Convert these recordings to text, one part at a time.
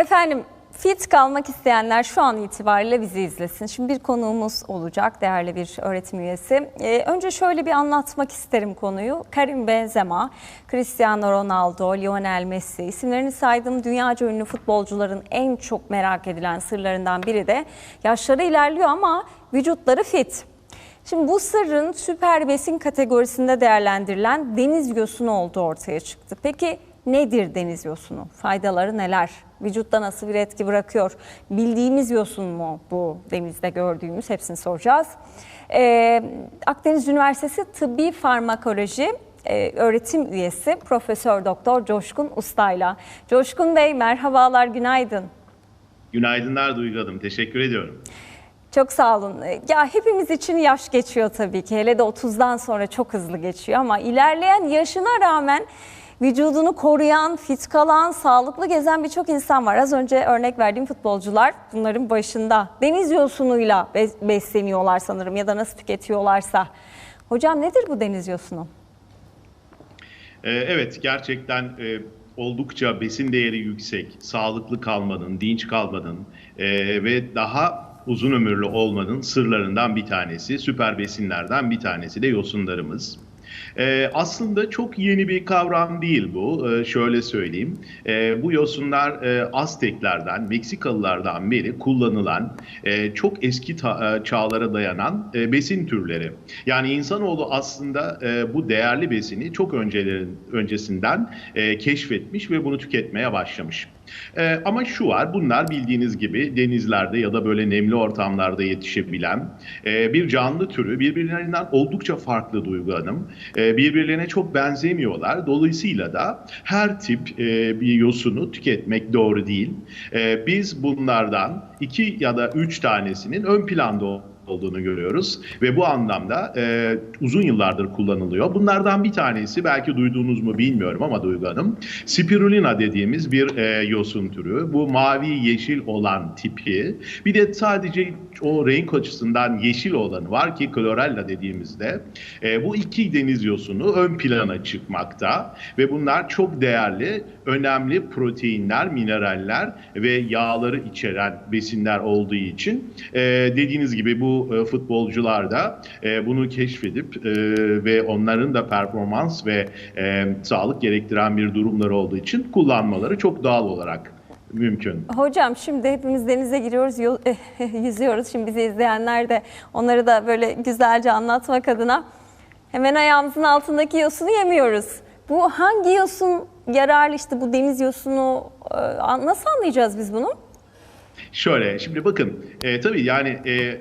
Efendim fit kalmak isteyenler şu an itibariyle bizi izlesin. Şimdi bir konuğumuz olacak, değerli bir öğretim üyesi. Ee, önce şöyle bir anlatmak isterim konuyu. Karim Benzema, Cristiano Ronaldo, Lionel Messi isimlerini saydığım dünyaca ünlü futbolcuların en çok merak edilen sırlarından biri de yaşları ilerliyor ama vücutları fit. Şimdi bu sırrın süper besin kategorisinde değerlendirilen deniz yosunu olduğu ortaya çıktı. Peki nedir deniz yosunu? Faydaları neler? Vücutta nasıl bir etki bırakıyor? Bildiğimiz yosun mu bu denizde gördüğümüz? Hepsini soracağız. Ee, Akdeniz Üniversitesi Tıbbi Farmakoloji e, öğretim üyesi Profesör Doktor Coşkun Usta'yla. Coşkun Bey merhabalar, günaydın. Günaydınlar Duygu Hanım. Teşekkür ediyorum. Çok sağ olun. Ya hepimiz için yaş geçiyor tabii ki. Hele de 30'dan sonra çok hızlı geçiyor ama ilerleyen yaşına rağmen vücudunu koruyan, fit kalan, sağlıklı gezen birçok insan var. Az önce örnek verdiğim futbolcular bunların başında. Deniz yosunuyla be- besleniyorlar sanırım ya da nasıl tüketiyorlarsa. Hocam nedir bu deniz yosunu? Ee, evet, gerçekten e, oldukça besin değeri yüksek, sağlıklı kalmanın, dinç kalmanın e, ve daha uzun ömürlü olmanın sırlarından bir tanesi, süper besinlerden bir tanesi de yosunlarımız. Ee, aslında çok yeni bir kavram değil bu. Ee, şöyle söyleyeyim. Ee, bu yosunlar e, Azteklerden, Meksikalılardan beri kullanılan e, çok eski ta- e, çağlara dayanan e, besin türleri. Yani insanoğlu aslında e, bu değerli besini çok öncelerin öncesinden e, keşfetmiş ve bunu tüketmeye başlamış. Ee, ama şu var, bunlar bildiğiniz gibi denizlerde ya da böyle nemli ortamlarda yetişebilen e, bir canlı türü birbirlerinden oldukça farklı Duygu. E, birbirlerine çok benzemiyorlar. Dolayısıyla da her tip e, bir yosunu tüketmek doğru değil. E, biz bunlardan iki ya da üç tanesinin ön planda olduğunu görüyoruz ve bu anlamda e, uzun yıllardır kullanılıyor. Bunlardan bir tanesi belki duyduğunuz mu bilmiyorum ama Duygu Hanım spirulina dediğimiz bir e, yosun türü. Bu mavi yeşil olan tipi bir de sadece o renk açısından yeşil olanı var ki chlorella dediğimizde e, bu iki deniz yosunu ön plana çıkmakta ve bunlar çok değerli, önemli proteinler, mineraller ve yağları içeren besinler olduğu için e, dediğiniz gibi bu e, futbolcular da e, bunu keşfedip e, ve onların da performans ve e, sağlık gerektiren bir durumları olduğu için kullanmaları çok doğal olarak mümkün. Hocam şimdi hepimiz denize giriyoruz, yo- yüzüyoruz. Şimdi bizi izleyenler de onları da böyle güzelce anlatmak adına hemen ayağımızın altındaki yosunu yemiyoruz. Bu hangi yosun yararlı işte bu deniz yosunu e, nasıl anlayacağız biz bunu? Şöyle şimdi bakın e, tabii yani e,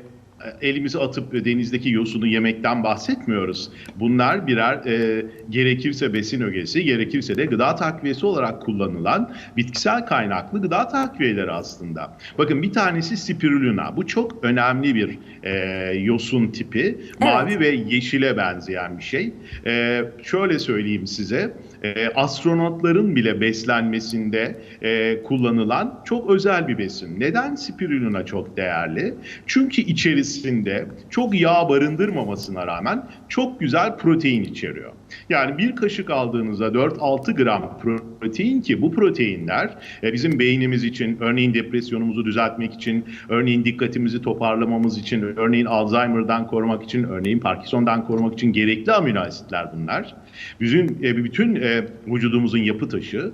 elimizi atıp denizdeki yosunu yemekten bahsetmiyoruz. Bunlar birer e, gerekirse besin ögesi, gerekirse de gıda takviyesi olarak kullanılan bitkisel kaynaklı gıda takviyeleri aslında. Bakın bir tanesi spirulina. Bu çok önemli bir e, yosun tipi. Mavi ve yeşile benzeyen bir şey. E, şöyle söyleyeyim size. E, astronotların bile beslenmesinde e, kullanılan çok özel bir besin. Neden spirulina çok değerli? Çünkü içerisinde çok yağ barındırmamasına rağmen çok güzel protein içeriyor. Yani bir kaşık aldığınızda 4-6 gram protein ki bu proteinler e, bizim beynimiz için, örneğin depresyonumuzu düzeltmek için, örneğin dikkatimizi toparlamamız için, örneğin Alzheimer'dan korumak için, örneğin Parkinson'dan korumak için gerekli amino asitler bunlar. Bütün, e, bütün e, vücudumuzun yapı taşı.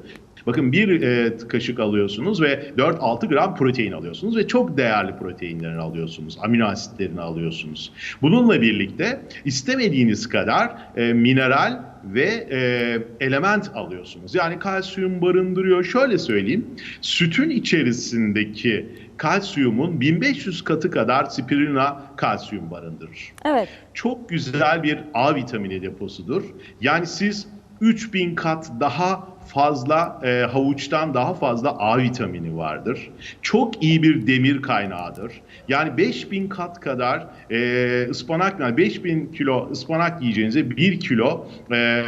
Bakın bir e, kaşık alıyorsunuz ve 4-6 gram protein alıyorsunuz ve çok değerli proteinlerini alıyorsunuz, amino asitlerini alıyorsunuz. Bununla birlikte istemediğiniz kadar e, mineral ve e, element alıyorsunuz. Yani kalsiyum barındırıyor. Şöyle söyleyeyim, sütün içerisindeki kalsiyumun 1500 katı kadar spirulina kalsiyum barındırır. Evet. Çok güzel bir A vitamini deposudur. Yani siz 3000 kat daha fazla e, havuçtan daha fazla A vitamini vardır. Çok iyi bir demir kaynağıdır. Yani 5000 kat kadar e, ıspanak, yani 5000 kilo ıspanak yiyeceğinize 1 kilo e,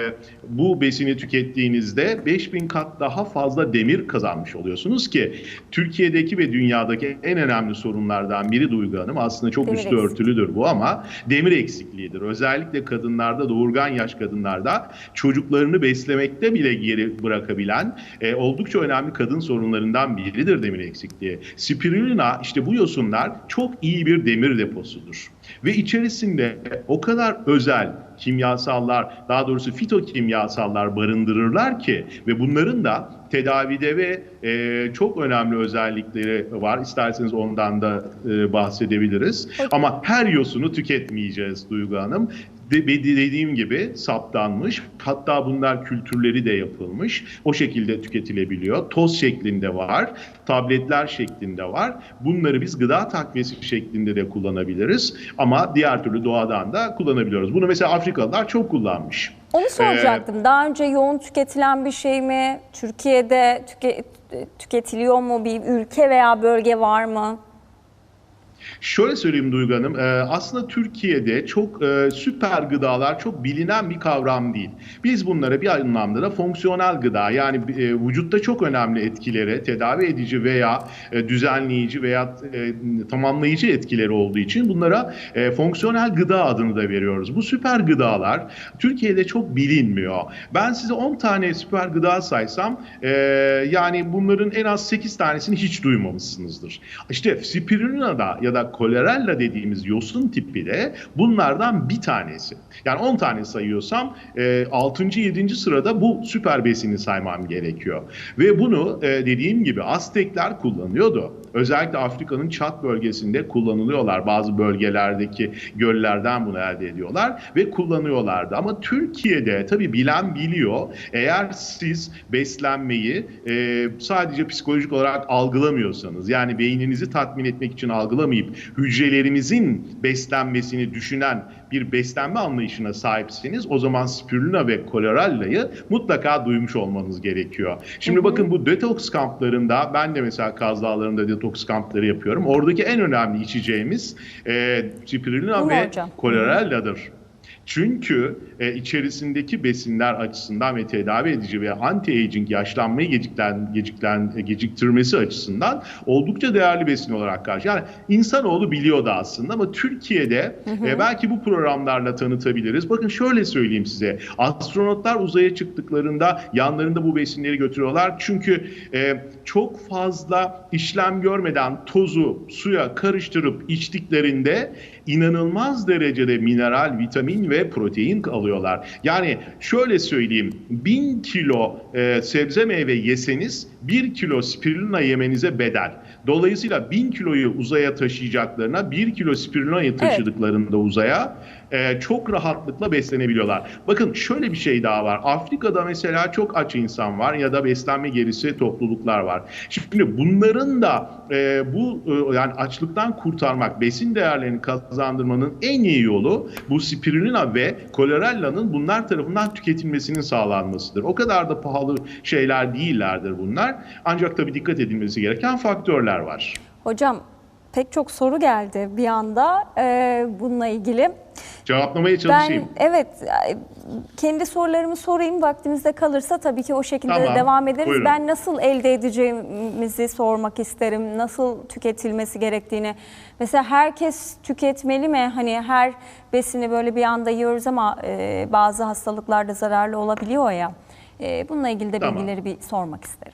bu besini tükettiğinizde 5000 kat daha fazla demir kazanmış oluyorsunuz ki Türkiye'deki ve dünyadaki en önemli sorunlardan biri Duygu Hanım aslında çok Demir üstü eksikliği. örtülüdür bu ama demir eksikliğidir. Özellikle kadınlarda, doğurgan yaş kadınlarda çocuklarını beslemekte bile geri bırakabilen e, oldukça önemli kadın sorunlarından biridir demir eksikliği. Spirulina işte bu yosunlar çok iyi bir demir deposudur. Ve içerisinde o kadar özel kimyasallar, daha doğrusu fitokimyasallar barındırırlar ki ve bunların da tedavide ve e, çok önemli özellikleri var. İsterseniz ondan da e, bahsedebiliriz. Ama her yosunu tüketmeyeceğiz Duygu Hanım. De, dediğim gibi saptanmış. Hatta bunlar kültürleri de yapılmış. O şekilde tüketilebiliyor. Toz şeklinde var. Tabletler şeklinde var. Bunları biz gıda takviyesi şeklinde de kullanabiliriz. Ama diğer türlü doğadan da kullanabiliyoruz. Bunu mesela Afrikalılar çok kullanmış. Onu soracaktım. Daha önce yoğun tüketilen bir şey mi? Türkiye'de tüke- tüketiliyor mu? Bir ülke veya bölge var mı? Şöyle söyleyeyim Duygu Hanım, e, aslında Türkiye'de çok e, süper gıdalar çok bilinen bir kavram değil. Biz bunlara bir anlamda da fonksiyonel gıda yani e, vücutta çok önemli etkileri, tedavi edici veya düzenleyici veya tamamlayıcı etkileri olduğu için bunlara fonksiyonel gıda adını da veriyoruz. Bu süper gıdalar Türkiye'de çok bilinmiyor. Ben size 10 tane süper gıda saysam yani bunların en az 8 tanesini hiç duymamışsınızdır. İşte spirulina'da ya da kolerella dediğimiz yosun tipi de bunlardan bir tanesi. Yani 10 tane sayıyorsam e, 6. 7. sırada bu süper besini saymam gerekiyor. Ve bunu e, dediğim gibi Aztekler kullanıyordu. Özellikle Afrika'nın Çat bölgesinde kullanılıyorlar. Bazı bölgelerdeki göllerden bunu elde ediyorlar ve kullanıyorlardı. Ama Türkiye'de tabii bilen biliyor. Eğer siz beslenmeyi e, sadece psikolojik olarak algılamıyorsanız yani beyninizi tatmin etmek için algılamayıp hücrelerimizin beslenmesini düşünen bir beslenme anlayışına sahipseniz o zaman spirulina ve koleralla'yı mutlaka duymuş olmanız gerekiyor. Şimdi bakın bu detoks kamplarında ben de mesela Kaz Dağları'nda detoks kampları yapıyorum. Oradaki en önemli içeceğimiz e, spirulina ve hocam? koleralla'dır. Çünkü e, içerisindeki besinler açısından ve tedavi edici ve anti-aging yaşlanmayı geciklen, geciklen, e, geciktirmesi açısından oldukça değerli besin olarak karşı. Yani insanoğlu biliyordu aslında ama Türkiye'de e, belki bu programlarla tanıtabiliriz. Bakın şöyle söyleyeyim size. Astronotlar uzaya çıktıklarında yanlarında bu besinleri götürüyorlar. Çünkü e, çok fazla işlem görmeden tozu suya karıştırıp içtiklerinde inanılmaz derecede mineral, vitamin ve protein alıyorlar. Yani şöyle söyleyeyim, 1000 kilo e, sebze meyve yeseniz 1 kilo spirulina yemenize bedel. Dolayısıyla 1000 kiloyu uzaya taşıyacaklarına 1 kilo spirulina'yı taşıdıklarında uzaya e, çok rahatlıkla beslenebiliyorlar. Bakın şöyle bir şey daha var. Afrika'da mesela çok aç insan var ya da beslenme gerisi topluluklar var. Şimdi bunların da e, bu e, yani açlıktan kurtarmak, besin değerlerini kazandırmanın en iyi yolu bu spirulina ve koleralla'nın bunlar tarafından tüketilmesinin sağlanmasıdır. O kadar da pahalı şeyler değillerdir bunlar. Ancak tabii dikkat edilmesi gereken faktörler var. Hocam pek çok soru geldi bir anda e, bununla ilgili. Cevaplamaya çalışayım. Ben evet kendi sorularımı sorayım vaktimizde kalırsa tabii ki o şekilde Tamam, devam ederiz. buyurun. Ben nasıl elde edeceğimizi sormak isterim. Nasıl tüketilmesi gerektiğini. Mesela herkes tüketmeli mi? Hani her besini böyle bir anda yiyoruz ama e, bazı hastalıklarda zararlı olabiliyor ya. E, bununla ilgili de Tamam. bilgileri bir sormak isterim.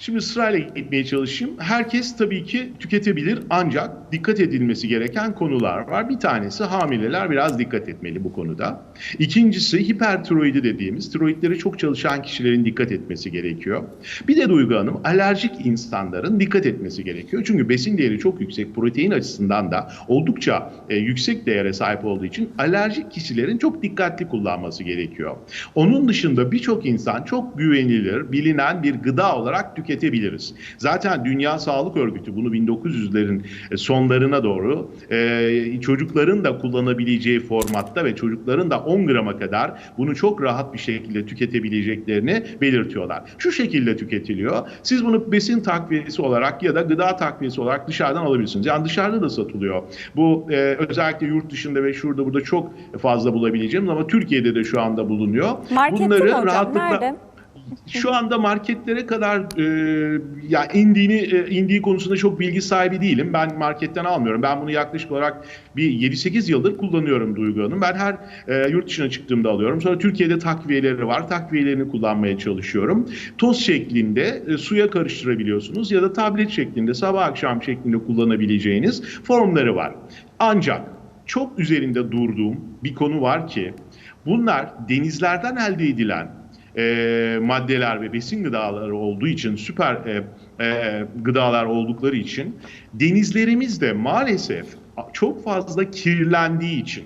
Şimdi sırayla gitmeye çalışayım. Herkes tabii ki tüketebilir ancak dikkat edilmesi gereken konular var. Bir tanesi hamileler biraz dikkat etmeli bu konuda. İkincisi hipertiroidi dediğimiz tiroidleri çok çalışan kişilerin dikkat etmesi gerekiyor. Bir de Duygu Hanım alerjik insanların dikkat etmesi gerekiyor. Çünkü besin değeri çok yüksek, protein açısından da oldukça e, yüksek değere sahip olduğu için alerjik kişilerin çok dikkatli kullanması gerekiyor. Onun dışında birçok insan çok güvenilir, bilinen bir gıda olarak tüketebiliriz. Zaten Dünya Sağlık Örgütü bunu 1900'lerin sonlarına doğru e, çocukların da kullanabileceği formatta ve çocukların da 10 grama kadar bunu çok rahat bir şekilde tüketebileceklerini belirtiyorlar. Şu şekilde tüketiliyor. Siz bunu besin takviyesi olarak ya da gıda takviyesi olarak dışarıdan alabilirsiniz. Yani dışarıda da satılıyor. Bu e, özellikle yurt dışında ve şurada burada çok fazla bulabileceğimiz ama Türkiye'de de şu anda bulunuyor. Markette mi hocam? Nerede? Şu anda marketlere kadar e, ya indiğini e, indiği konusunda çok bilgi sahibi değilim. Ben marketten almıyorum. Ben bunu yaklaşık olarak bir 7-8 yıldır kullanıyorum Duygu Hanım. Ben her e, yurt dışına çıktığımda alıyorum. Sonra Türkiye'de takviyeleri var. Takviyelerini kullanmaya çalışıyorum. Toz şeklinde e, suya karıştırabiliyorsunuz ya da tablet şeklinde sabah akşam şeklinde kullanabileceğiniz formları var. Ancak çok üzerinde durduğum bir konu var ki bunlar denizlerden elde edilen e, maddeler ve besin gıdaları olduğu için süper e, e, gıdalar oldukları için denizlerimiz de maalesef çok fazla kirlendiği için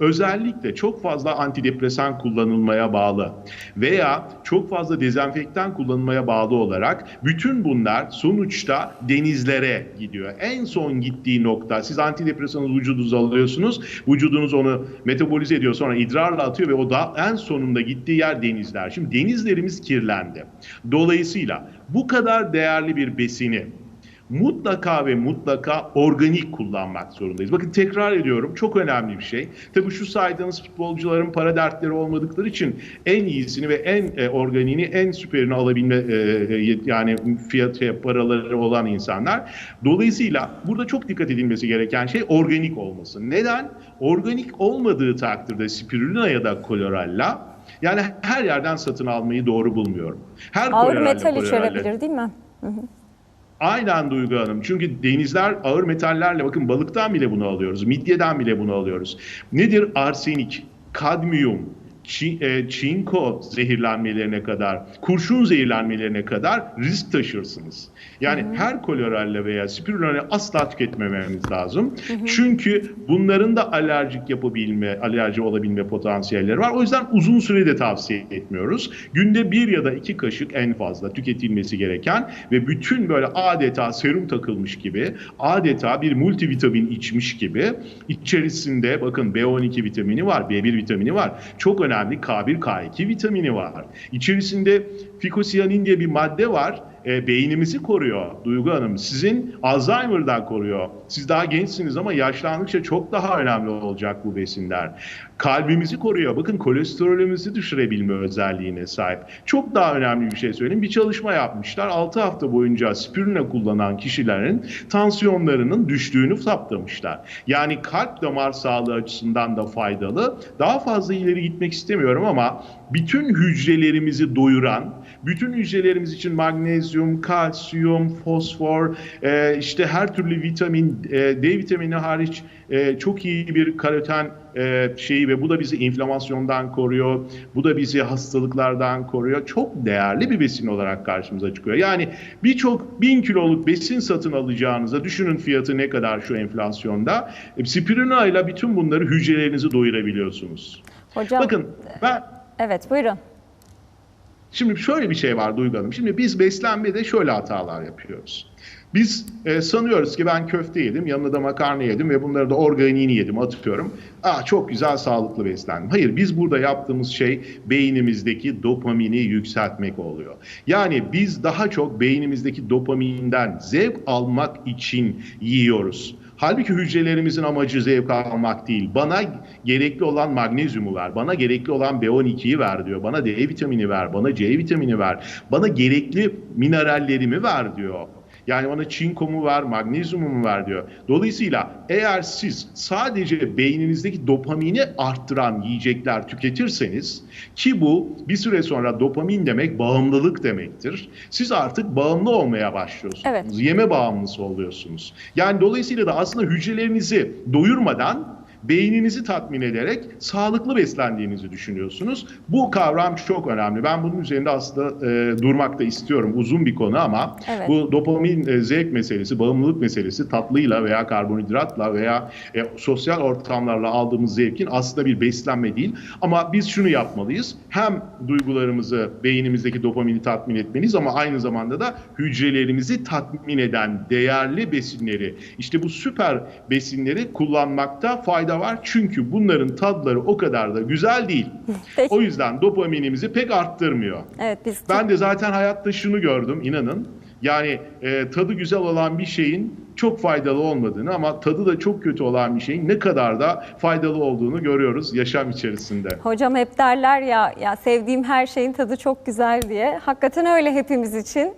özellikle çok fazla antidepresan kullanılmaya bağlı veya çok fazla dezenfektan kullanılmaya bağlı olarak bütün bunlar sonuçta denizlere gidiyor. En son gittiği nokta siz antidepresanı vücudunuza alıyorsunuz. Vücudunuz onu metabolize ediyor sonra idrarla atıyor ve o da en sonunda gittiği yer denizler. Şimdi denizlerimiz kirlendi. Dolayısıyla bu kadar değerli bir besini mutlaka ve mutlaka organik kullanmak zorundayız. Bakın tekrar ediyorum çok önemli bir şey. Tabii şu saydığınız futbolcuların para dertleri olmadıkları için en iyisini ve en e, organiğini en süperini alabilme e, e, yani fiyatı paraları olan insanlar. Dolayısıyla burada çok dikkat edilmesi gereken şey organik olması. Neden? Organik olmadığı takdirde spirulina ya da koloralla yani her yerden satın almayı doğru bulmuyorum. Her Ağır metal içerebilir değil mi? Aynen Duygu Hanım. Çünkü denizler ağır metallerle bakın balıktan bile bunu alıyoruz. Midyeden bile bunu alıyoruz. Nedir arsenik, kadmiyum, çinko zehirlenmelerine kadar, kurşun zehirlenmelerine kadar risk taşırsınız. Yani her koloralle veya spirulina asla tüketmememiz lazım. Çünkü bunların da alerjik yapabilme, alerji olabilme potansiyelleri var. O yüzden uzun sürede tavsiye etmiyoruz. Günde bir ya da iki kaşık en fazla tüketilmesi gereken ve bütün böyle adeta serum takılmış gibi, adeta bir multivitamin içmiş gibi içerisinde bakın B12 vitamini var, B1 vitamini var. Çok önemli K1, K2 vitamini var. İçerisinde fikosiyanin diye bir madde var. E, beynimizi koruyor Duygu Hanım. Sizin Alzheimer'dan koruyor. Siz daha gençsiniz ama yaşlandıkça çok daha önemli olacak bu besinler. Kalbimizi koruyor. Bakın kolesterolümüzü düşürebilme özelliğine sahip. Çok daha önemli bir şey söyleyeyim. Bir çalışma yapmışlar. 6 hafta boyunca spirulina kullanan kişilerin tansiyonlarının düştüğünü saptamışlar. Yani kalp damar sağlığı açısından da faydalı. Daha fazla ileri gitmek istemiyorum ama bütün hücrelerimizi doyuran, bütün hücrelerimiz için magnezyum, kalsiyum, fosfor, e, işte her türlü vitamin, e, D vitamini hariç e, çok iyi bir karoten e, şeyi ve bu da bizi inflamasyondan koruyor. Bu da bizi hastalıklardan koruyor. Çok değerli bir besin olarak karşımıza çıkıyor. Yani birçok bin kiloluk besin satın alacağınıza düşünün fiyatı ne kadar şu enflasyonda. E, spirulina ile bütün bunları hücrelerinizi doyurabiliyorsunuz. Hocam Bakın ben evet buyurun. Şimdi şöyle bir şey var Duygu Hanım. Şimdi biz beslenmede şöyle hatalar yapıyoruz. Biz e, sanıyoruz ki ben köfte yedim, yanına da makarna yedim ve bunları da organiğini yedim atıyorum. Aa çok güzel sağlıklı beslendim. Hayır biz burada yaptığımız şey beynimizdeki dopamini yükseltmek oluyor. Yani biz daha çok beynimizdeki dopaminden zevk almak için yiyoruz. Halbuki hücrelerimizin amacı zevk almak değil. Bana gerekli olan magnezyumu ver, bana gerekli olan B12'yi ver diyor. Bana D vitamini ver, bana C vitamini ver. Bana gerekli minerallerimi ver diyor. Yani bana çinkomu ver, magnezyumumu ver diyor. Dolayısıyla eğer siz sadece beyninizdeki dopamini arttıran yiyecekler tüketirseniz ki bu bir süre sonra dopamin demek bağımlılık demektir. Siz artık bağımlı olmaya başlıyorsunuz. Evet. Yeme bağımlısı oluyorsunuz. Yani dolayısıyla da aslında hücrelerinizi doyurmadan beyninizi tatmin ederek sağlıklı beslendiğinizi düşünüyorsunuz. Bu kavram çok önemli. Ben bunun üzerinde aslında e, durmak da istiyorum. Uzun bir konu ama Evet. bu dopamin e, zevk meselesi, bağımlılık meselesi tatlıyla veya karbonhidratla veya e, sosyal ortamlarla aldığımız zevkin aslında bir beslenme değil. Ama biz şunu yapmalıyız. Hem duygularımızı, beynimizdeki dopamini tatmin etmeliyiz ama aynı zamanda da hücrelerimizi tatmin eden değerli besinleri, işte bu süper besinleri kullanmakta fayda var. Çünkü bunların tadları o kadar da güzel değil. Peki. O yüzden dopaminimizi pek arttırmıyor. Evet biz Ben de zaten hayatta şunu gördüm inanın. Yani e, tadı güzel olan bir şeyin çok faydalı olmadığını ama tadı da çok kötü olan bir şeyin ne kadar da faydalı olduğunu görüyoruz yaşam içerisinde. Hocam hep derler ya, ya sevdiğim her şeyin tadı çok güzel diye. Hakikaten öyle hepimiz için.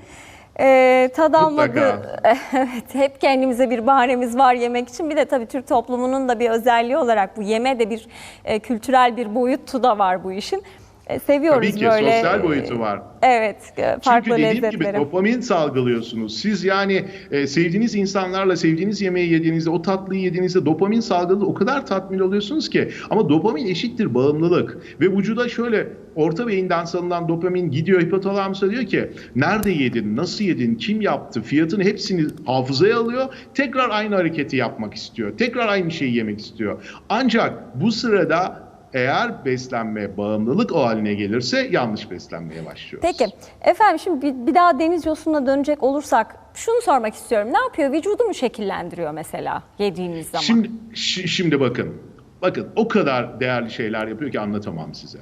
Ee, tad almadı. Evet, hep kendimize bir bahanemiz var yemek için. Bir de tabii Türk toplumunun da bir özelliği olarak bu yeme de bir e, kültürel bir boyutu da var bu işin. E, seviyoruz Tabii ki böyle. sosyal boyutu var. Evet, e, farklı Çünkü dediğim gibi lezzetleri. dopamin salgılıyorsunuz. Siz yani e, sevdiğiniz insanlarla sevdiğiniz yemeği yediğinizde, o tatlıyı yediğinizde dopamin salgıladı o kadar tatmin oluyorsunuz ki. Ama dopamin eşittir bağımlılık. Ve vücuda şöyle orta beyinden salınan dopamin gidiyor hipotalamusa diyor ki nerede yedin, nasıl yedin, kim yaptı, fiyatını hepsini hafızaya alıyor. Tekrar aynı hareketi yapmak istiyor. Tekrar aynı şeyi yemek istiyor. Ancak bu sırada eğer beslenme bağımlılık o haline gelirse yanlış beslenmeye başlıyoruz. Peki efendim şimdi bir, daha deniz yosununa dönecek olursak şunu sormak istiyorum. Ne yapıyor? Vücudu mu şekillendiriyor mesela yediğiniz zaman? Şimdi şi- şimdi bakın. Bakın o kadar değerli şeyler yapıyor ki anlatamam size.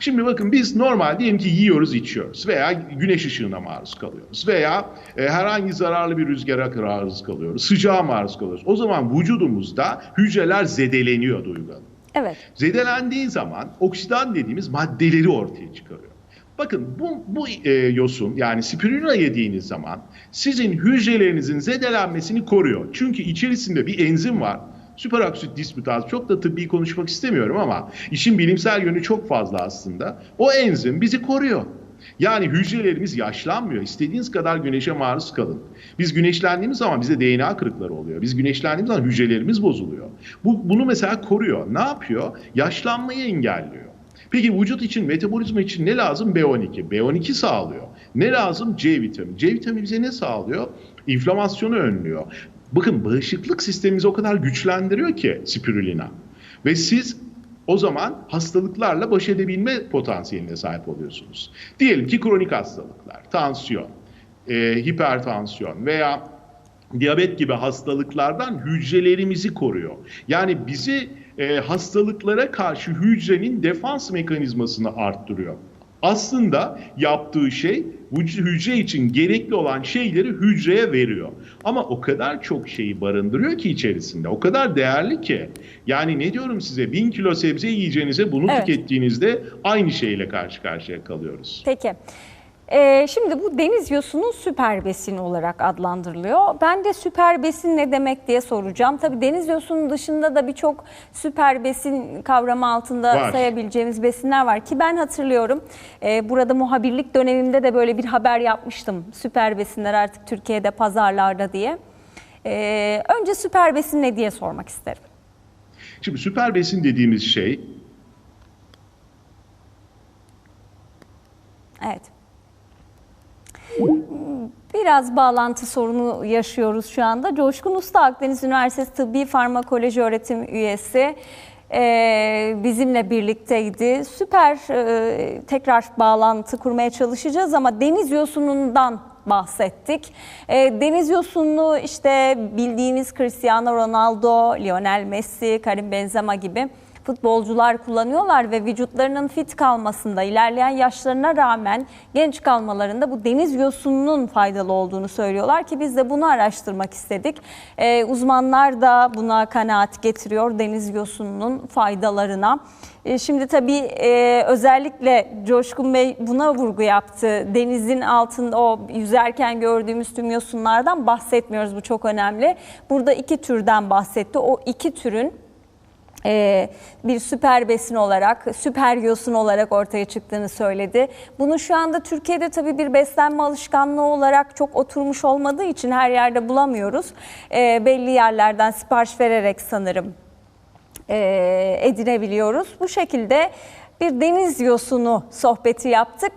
Şimdi bakın biz normal diyelim ki yiyoruz içiyoruz veya güneş ışığına maruz kalıyoruz veya e, herhangi zararlı bir rüzgara maruz kalıyoruz, sıcağa maruz kalıyoruz. O zaman vücudumuzda hücreler zedeleniyor Duygu Hanım. Evet. Zedelendiği zaman oksidan dediğimiz maddeleri ortaya çıkarıyor. Bakın bu, bu e, yosun yani spirulina yediğiniz zaman sizin hücrelerinizin zedelenmesini koruyor. Çünkü içerisinde bir enzim var. Süperaksit dismutaz. Çok da tıbbi konuşmak istemiyorum ama işin bilimsel yönü çok fazla aslında. O enzim bizi koruyor. Yani hücrelerimiz yaşlanmıyor. İstediğiniz kadar güneşe maruz kalın. Biz güneşlendiğimiz zaman bize DNA kırıkları oluyor. Biz güneşlendiğimiz zaman hücrelerimiz bozuluyor. Bu, bunu mesela koruyor. Ne yapıyor? Yaşlanmayı engelliyor. Peki vücut için, metabolizma için ne lazım? B12. B12 sağlıyor. Ne lazım? C vitamini. C vitamini bize ne sağlıyor? İnflamasyonu önlüyor. Bakın bağışıklık sistemimizi o kadar güçlendiriyor ki spirulina. Ve siz o zaman hastalıklarla baş edebilme potansiyeline sahip oluyorsunuz. Diyelim ki kronik hastalıklar, tansiyon, e, hipertansiyon veya diyabet gibi hastalıklardan hücrelerimizi koruyor. Yani bizi e, hastalıklara karşı hücrenin defans mekanizmasını arttırıyor. Aslında yaptığı şey hücre için gerekli olan şeyleri hücreye veriyor. Ama o kadar çok şeyi barındırıyor ki içerisinde. O kadar değerli ki. Yani ne diyorum size bin kilo sebze yiyeceğinize bunu Evet. tükettiğinizde aynı şeyle karşı karşıya kalıyoruz. Peki. Ee, şimdi bu deniz yosunu süper besin olarak adlandırılıyor. Ben de süper besin ne demek diye soracağım. Tabii deniz yosunun dışında da birçok süper besin kavramı altında Var. sayabileceğimiz besinler var ki ben hatırlıyorum. e, burada muhabirlik dönemimde de böyle bir haber yapmıştım. Süper besinler artık Türkiye'de pazarlarda diye. Ee, önce süper besin ne diye sormak isterim. Şimdi süper besin dediğimiz şey Evet. Biraz bağlantı sorunu yaşıyoruz şu anda. Coşkun Usta Akdeniz Üniversitesi Tıbbi Farmakoloji Öğretim Üyesi e, bizimle birlikteydi. Süper e, tekrar bağlantı kurmaya çalışacağız ama deniz yosunundan bahsettik. E, deniz yosununu işte bildiğimiz Cristiano Ronaldo, Lionel Messi, Karim Benzema gibi futbolcular kullanıyorlar ve vücutlarının fit kalmasında, ilerleyen yaşlarına rağmen genç kalmalarında bu deniz yosununun faydalı olduğunu söylüyorlar ki biz de bunu araştırmak istedik. Ee, uzmanlar da buna kanaat getiriyor deniz yosununun faydalarına. Ee, şimdi tabii e, özellikle Coşkun Bey buna vurgu yaptı. Denizin altında o yüzerken gördüğümüz tüm yosunlardan bahsetmiyoruz. Bu çok önemli. Burada iki türden bahsetti. O iki türün bir süper besin olarak, süper yosun olarak ortaya çıktığını söyledi. Bunu şu anda Türkiye'de tabii bir beslenme alışkanlığı olarak çok oturmuş olmadığı için her yerde bulamıyoruz. E, belli yerlerden sipariş vererek sanırım e, edinebiliyoruz. Bu şekilde bir deniz yosunu sohbeti yaptık.